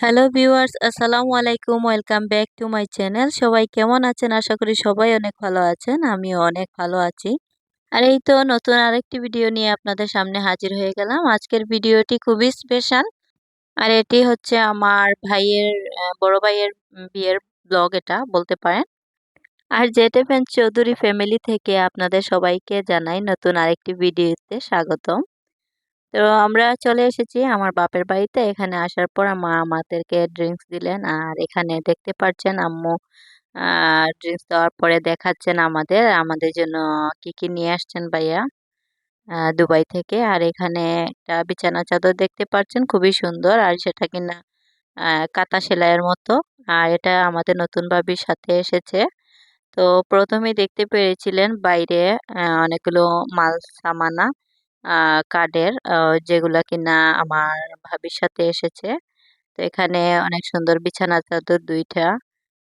Hello viewers আসসালামু আলাইকুম welcome back to my channel সবাই কেমন আছেন? আশা করি সবাই অনেক ভালো আছেন, আমিও অনেক ভালো আছি। আর এই তো নতুন আরেকটি ভিডিও নিয়ে আপনাদের সামনে হাজির হয়ে গেলাম। আজকের ভিডিওটি খুবই স্পেশাল আর এটি হচ্ছে আমার ভাইয়ের বড় ভাইয়ের বিয়ের ব্লগ এটা, বলতে পারেন। আর জেটেফেন চৌধুরী ফ্যামিলি থেকে আপনাদের সবাইকে জানাই নতুন আরেকটি ভিডিওতে স্বাগতম। তো আমরা চলে এসেছি আমার বাপের বাড়িতে। এখানে আসার পর মা আমাদেরকে ড্রিঙ্কস দিলেন। আর এখানে দেখতে পাচ্ছেন আম্মু ড্রিঙ্কস দেওয়ার পরে দেখাচ্ছেন আমাদের। আমাদের জন্য কি কি নিয়ে আসছেন ভাইয়া? দুবাই থেকে। আর এখানে একটা বিছানা চাদর দেখতে পাচ্ছেন খুবই সুন্দর। আর সেটা কিনা কাঁথা সেলাইয়ের মতো। আর এটা আমাদের নতুন ভাবির সাথে এসেছে। তো প্রথমেই দেখতে পেরেছিলেন বাইরে অনেকগুলো মাল সামানা। আহ, কার্ডের আহ, যেগুলা কিনা আমার ভাবির সাথে এসেছে। তো এখানে অনেক সুন্দর বিছানা চাদর দুইটা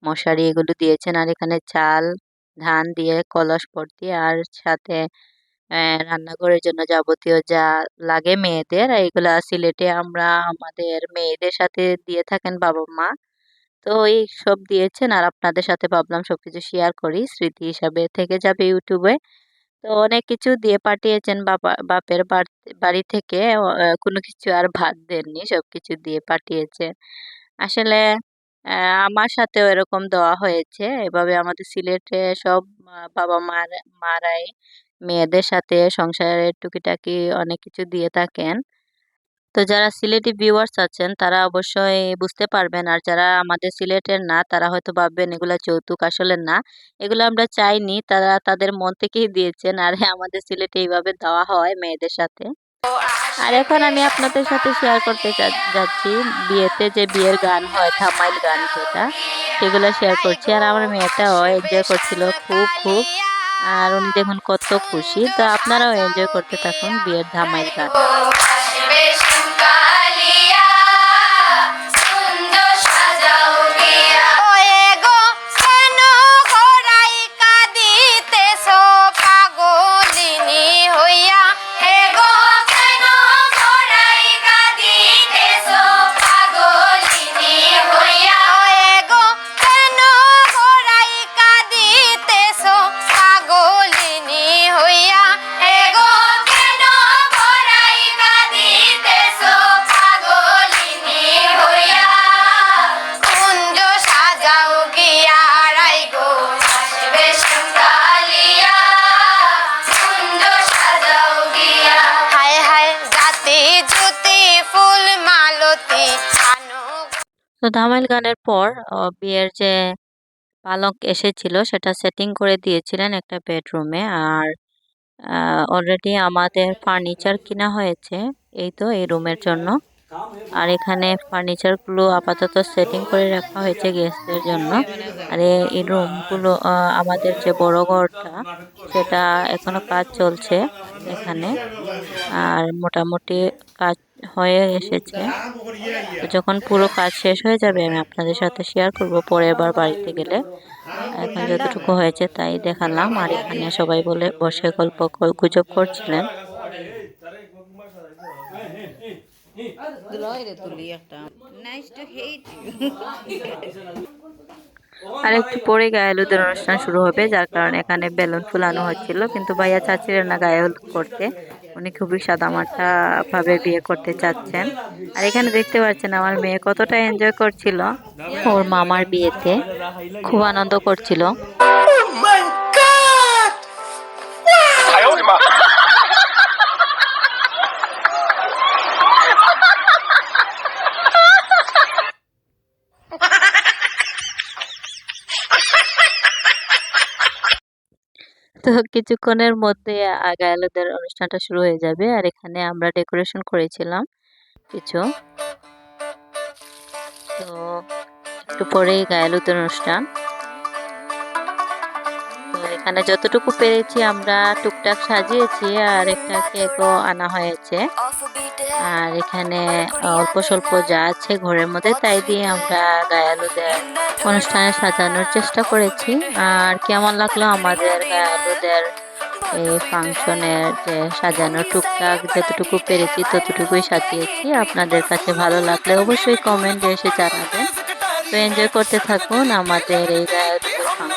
মশারি এগুলো দিয়েছেন। আর এখানে চাল ধান দিয়ে কলস ভর্তি। আর সাথে রান্নাঘরের জন্য যাবতীয় যা লাগে মেয়েদের এগুলা সিলেটে আমরা আমাদের মেয়েদের সাথে দিয়ে থাকেন বাবা মা। তো এই সব দিয়েছেন। আর আপনাদের সাথে ভাবলাম সবকিছু শেয়ার করি। স্মৃতি হিসাবে থেকে যাবে ইউটিউবে তো অনেক কিছু দিয়ে পাঠিয়েছেন বাবা, বাপের বাড়ি থেকে। কোনো কিছু আর ভাত দেননি সব কিছু দিয়ে পাঠিয়েছেন আসলে আমার সাথেও এরকম দেওয়া হয়েছে। এভাবে আমাদের সিলেটে সব বাবা মার, মারাই মেয়েদের সাথে সংসারের টুকিটাকি অনেক কিছু দিয়ে থাকেন। তো যারা সিলেটি ভিউয়ার্স আছেন, তারা অবশ্যই বুঝতে পারবেন। আর যারা আমাদের সিলেটের না, তারা হয়তো ভাববেন, এগুলা যৌতুক আসলে না। এগুলো আমরা চাইনি। তারা তাদের মন থেকেই দিয়েছেন। আর আমাদের সিলেটে এইভাবে দেওয়া হয় মেয়েদের সাথে। আর এখন আমি আপনাদের সাথে শেয়ার করতে যাচ্ছি। বিয়েতে যে বিয়ের গান হয়, থামাইল গান যেটা, সেগুলো শেয়ার করছি। আর আমার মেয়েটাও এনজয় করছিল খুব খুব। আর উনি দেখুন কত খুশি। তো আপনারাও এনজয় করতে থাকুন বিয়ের ধামাইল গান। তো ধামাইল গানের পর বিয়ের যে পালক এসেছিল, সেটা সেটিং করে দিয়েছিলেন একটা বেডরুমে আর অলরেডি আমাদের ফার্নিচার কিনা হয়েছে, এই তো, এই রুমের জন্য। আর এখানে ফার্নিচারগুলো আপাতত সেটিং করে রাখা হয়েছে গেস্টদের জন্য। আর এই রুমগুলো আমাদের যে বড় ঘরটা, সেটা এখনও কাজ চলছে এখানে। আর মোটামুটি কাজ হয়ে এসেছে। তো যখন পুরো কাজ শেষ হয়ে যাবে, আমি আপনাদের সাথে শেয়ার করব পরে বার বাড়িতে গেলে। এখন যতটুকু হয়েছে তাই দেখালাম। আর এখানে সবাই বলে, বসে গল্প গুজব করছিলেন। আর একটু পরে গায়ে হলুদের অনুষ্ঠান শুরু হবে, যার কারণে এখানে বেলুন ফুলানো হচ্ছিল। কিন্তু ভাইয়া চাচ্ছিলেন না গায়ে হলুদ করতে উনি খুবই সাদামাটা ভাবে বিয়ে করতে চাচ্ছেন। আর এখানে দেখতে পাচ্ছেন আমার মেয়ে কতটা এনজয় করছিল। ওর মামার বিয়েতে খুব আনন্দ করছিল। তো কিছুক্ষণের মধ্যে গায়ে অনুষ্ঠানটা শুরু হয়ে যাবে আর এখানে আমরা ডেকোরেশন করেছিলাম কিছু। তো একটু পরেই গায়ে অনুষ্ঠান। মানে যতটুকু পেরেছি আমরা টুকটাক সাজিয়েছি আর একটা কেকও আনা হয়েছে। আর এখানে অল্প স্বল্প যা আছে ঘরের মধ্যে তাই দিয়ে আমরা গায়ালুদের অনুষ্ঠানে সাজানোর চেষ্টা করেছি। আর কেমন লাগল আমাদের গায়ালুদের এই ফাংশনের যে সাজানো টুকটাক যতটুকু পেরেছি ততটুকুই সাজিয়েছি। আপনাদের কাছে ভালো লাগলে অবশ্যই কমেন্টে এসে জানাবেন। তো এনজয় করতে থাকুন আমাদের এই গায়ক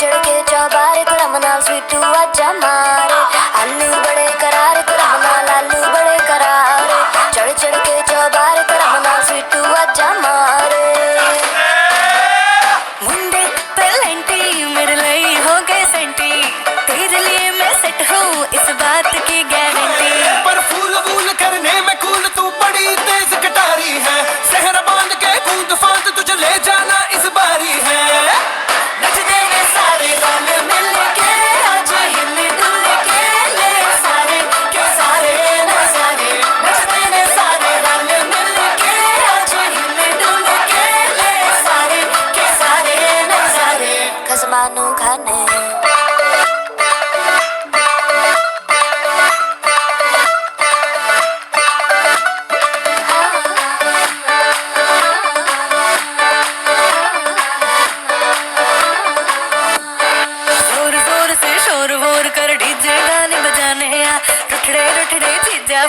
चढ़ के चौबारे तो रमनाल स्वीट हुआ जमारे आलू बड़े करार तो रमनाल आलू बड़े करार। चढ़ चढ़ के चौबारे तो रमनाल स्वीट हुआ जमारे मुंडे पे मेरे लिए हो गए सेंटी। तेरे लिए मैं सेट हूँ इस बात की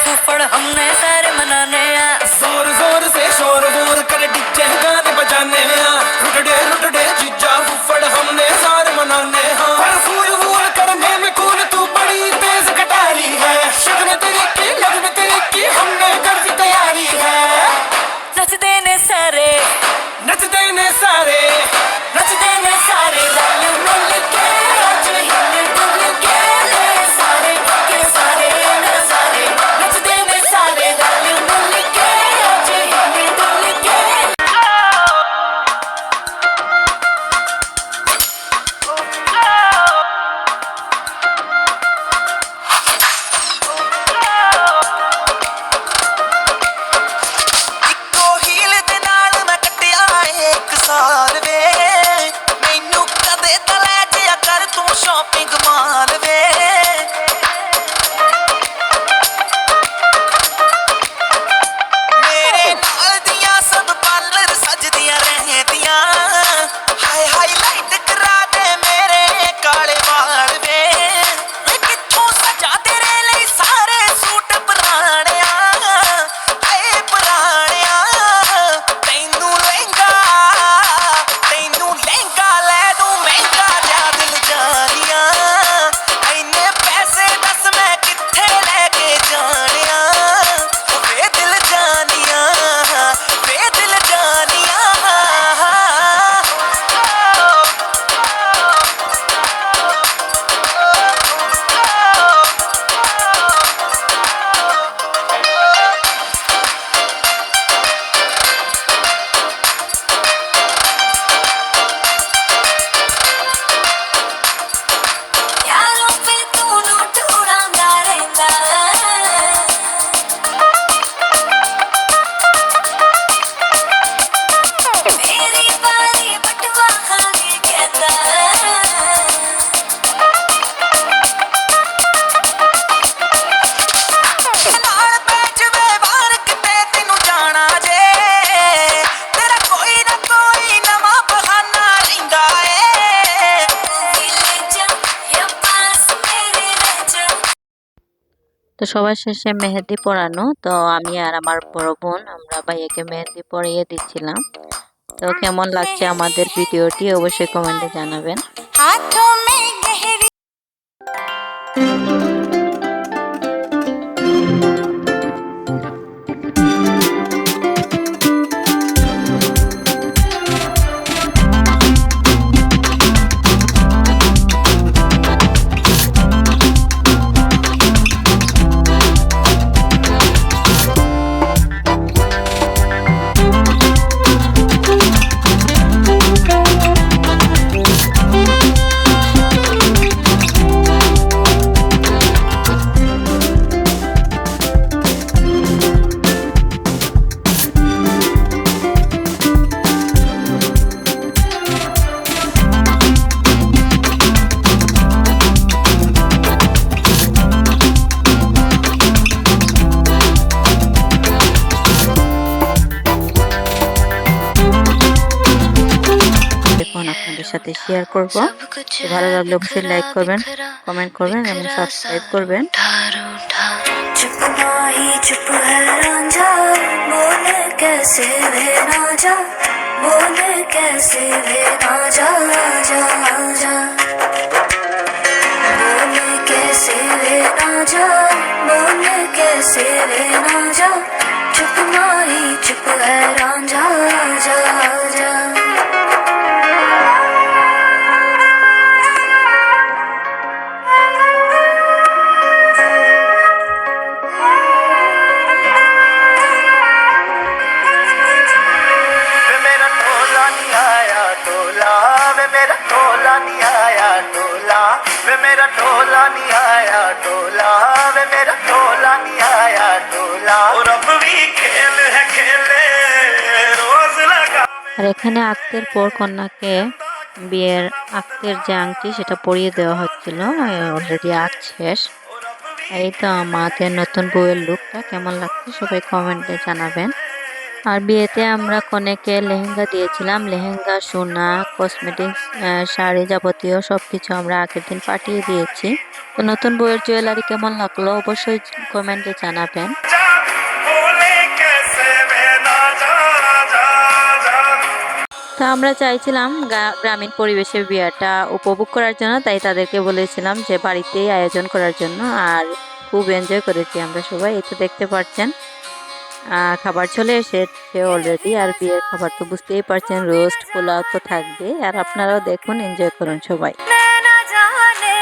फूफड़ हमने से তো সবার শেষে মেহেদি পরানো। তো আমি আর আমার বড় বোন, আমরা ভাইয়াকে মেহেদি পরিয়ে দিচ্ছিলাম। তো কেমন লাগছে আমাদের ভিডিওটি অবশ্যই কমেন্টে জানাবেন। সাথে শেয়ার করব তো ভালো লাগলে অবশ্যই লাইক করবেন কমেন্ট করবেন এবং সাবস্ক্রাইব করবেন चुप माही चुप है रांझा बोले कैसे वे ना जा बोले कैसे वे ना जा जा जा बोले कैसे वे ना जा बोले कैसे আর এখানে আক্তের পর কন্যাকে বিয়ের আক্তের যে আংটি সেটা পরিয়ে দেওয়া হচ্ছিল অলরেডি আগ শেষ। এই তো আমাদের নতুন বউয়ের লুকটা কেমন লাগছে সবাই কমেন্টে জানাবেন। আর বিয়েতে আমরা কনেকে লেহেঙ্গা দিয়েছিলাম, লেহেঙ্গা, সোনা কসমেটিক্স শাড়ি যাবতীয় সব কিছু আমরা আগের দিন পাঠিয়ে দিয়েছি। তো নতুন বইয়ের জুয়েলারি কেমন লাগল অবশ্যই কমেন্টে জানাবেন। তো আমরা চাইছিলাম গা- গ্রামীণ পরিবেশের বিয়েটা উপভোগ করার জন্য তাই তাদেরকে বলেছিলাম যে বাড়িতেই আয়োজন করার জন্য আর খুব এনজয় করেছি আমরা সবাই এই তো দেখতে পাচ্ছেন আহ, খাবার চলে এসেছে অলরেডি আর বিয়ের খাবার তো বুঝতেই পারছেন রোস্ট পোলাও তো থাকবে আর আপনারাও দেখুন এনজয় করুন সবাই नैना जाने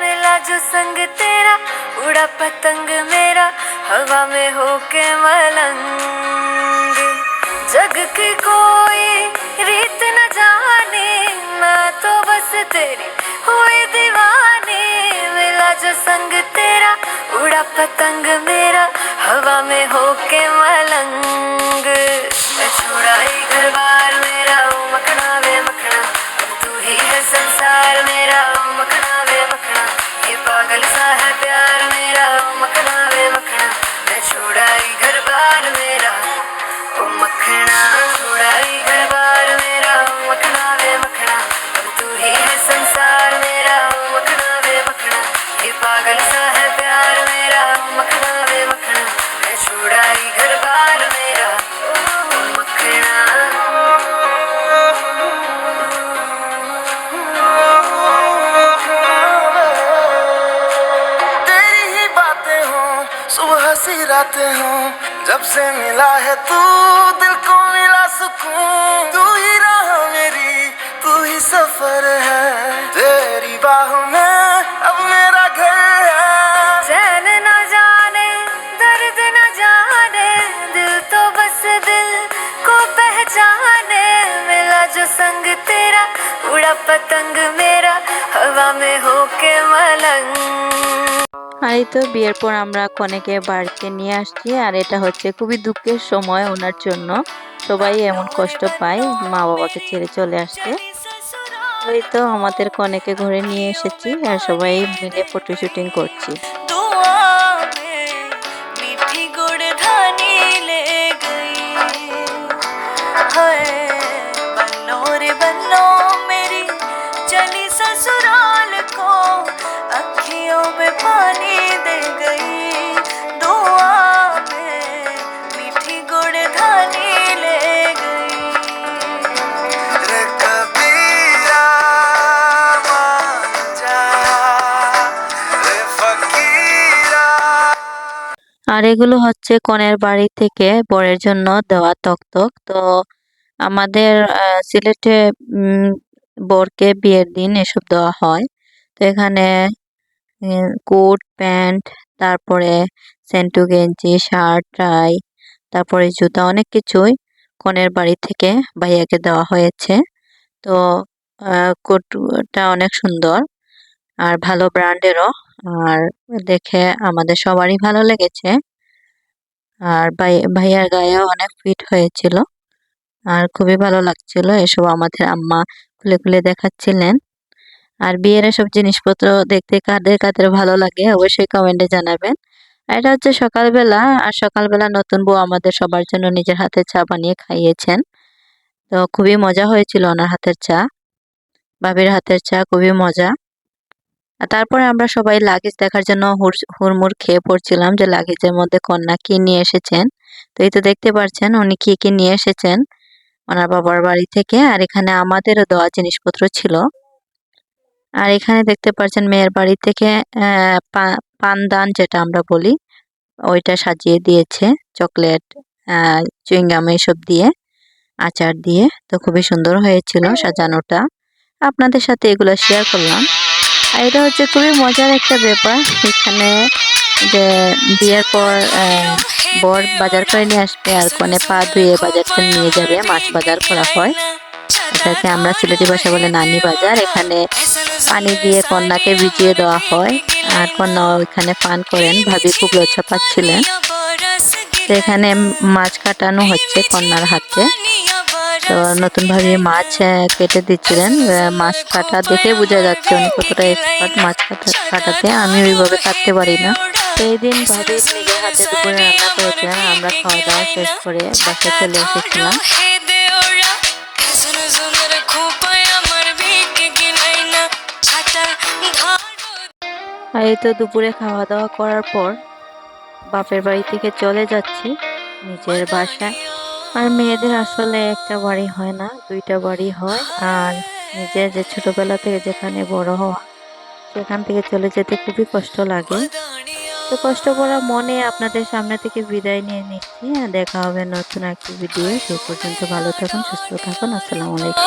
मिला जो संग तेरा उड़ा पतंग मेरा हवा में होके मलंग जग की कोई रातें जब से मिला है तू, दिल को मिला सुकून। तू ही राह मेरी, तू ही सफ़र है। तेरी बाहों में अब मेरा घर है। चैन न जाने, दर्द न जाने, दिल तो बस दिल को पहचाने। मिला जो संग तेरा, उड़ा पतंग আর এই তো বিয়ের পর আমরা কনেকে বাড়িতে নিয়ে আসছি, আর এটা হচ্ছে খুবই দুঃখের সময় ওনার জন্য। সবাই এমন কষ্ট পায় মা বাবাকে ছেড়ে চলে আসতে। ওই তো আমাদের কনেকে ঘরে নিয়ে এসেছি, আর সবাই মিলে ফটো শুটিং করছি। আর এগুলো হচ্ছে কনের বাড়ি থেকে বরের জন্য দেওয়া তকতক। তো আমাদের সিলেটে বরকে বিয়ের দিন এসব দেওয়া হয়। তো এখানে কোট, প্যান্ট, তারপরে সেন্টু, গেঞ্জি, শার্ট, টাই, তারপরে জুতা, অনেক কিছুই কনের বাড়ি থেকে ভাইয়াকে দেওয়া হয়েছে। তো কোটটা অনেক সুন্দর আর ভালো ব্র্যান্ডেরও। আর দেখে আমাদের সবারই ভালো লেগেছে। আর ভাই, ভাইয়ার গায়েও অনেক ফিট হয়েছিল। আর খুবই ভালো লাগছিল এসব আমাদের আম্মা খুলে খুলে দেখাচ্ছিলেন। আর বিয়ের এসব জিনিসপত্র দেখতে কাদের কাদের ভালো লাগে অবশ্যই কমেন্টে জানাবেন। এটা হচ্ছে সকালবেলা, আর সকালবেলা নতুন বউ আমাদের সবার জন্য নিজের হাতে চা বানিয়ে খাইয়েছেন। তো খুবই মজা হয়েছিল ওনার হাতের চা। ভাবির হাতের চা খুবই মজা। তারপরে আমরা সবাই লাগেজ দেখার জন্য হুড়- হুড়মুড় খেয়ে পড়ছিলাম যে লাগেজের মধ্যে কন্যা কি নিয়ে এসেছেন। তো এই তো দেখতে পাচ্ছেন উনি কি কি নিয়ে এসেছেন ওনার বাবার বাড়ি থেকে। আর এখানে আমাদেরও দেওয়া জিনিসপত্র ছিল। আর এখানে দেখতে পাচ্ছেন মেয়ের বাড়ি থেকে পানদান যেটা আমরা বলি, ওইটা সাজিয়ে দিয়েছে চকলেট চুইংগাম এইসব দিয়ে, আচার দিয়ে। তো খুবই সুন্দর হয়েছিল সাজানোটা। আপনাদের সাথে এগুলো শেয়ার করলাম। আর এটা হচ্ছে খুবই মজার একটা ব্যাপার। এখানে যে বিয়ের পর বর বাজার করে নিয়ে আসবে আর কনে পা ধুয়ে বাজার করে নিয়ে যাবে, মাছ বাজার করা হয়। এটাকে আমরা সিলেটি ভাষা বলে নানি বাজার। এখানে পানি দিয়ে কন্যাকে ভিজিয়ে দেওয়া হয়। আর কন্যা ওইখানে পান করেন, ভাবি খুব লজ্জা পাচ্ছিলেন। এখানে মাছ কাটানো হচ্ছে কন্যার হাতে। তো নতুন ভাবে মাছ কেটে দিচ্ছিলেন। মাছ কাটা দেখে বোঝা যাচ্ছে উনি কতটা এক্সপার্ট মাছ কাটা কাটাতে। আমি ওইভাবে কাটতে পারি না। সেই দিন ভাবি নিজের হাতে দুপুরে রান্না করেছিলেন আমরা খাওয়া দাওয়া শেষ করে বাসায় চলে এসেছিলাম। আর এই তো দুপুরে খাওয়া দাওয়া করার পর বাপের বাড়ি থেকে চলে যাচ্ছি নিজের বাসায়। আর মেয়েদের আসলে একটা বাড়ি হয় না, দুইটা বাড়ি হয়। আর নিজে যে ছোটবেলা থেকে যেখানে বড় হওয়া, সেখান থেকে চলে যেতে খুবই কষ্ট লাগে। তো কষ্ট করা মনে আপনাদের সামনে থেকে বিদায় নিয়ে নিচ্ছি। হ্যাঁ দেখা হবে নতুন একটি ভিডিও সে পর্যন্ত ভালো থাকুন, সুস্থ থাকুন। আসসালামু আলাইকুম।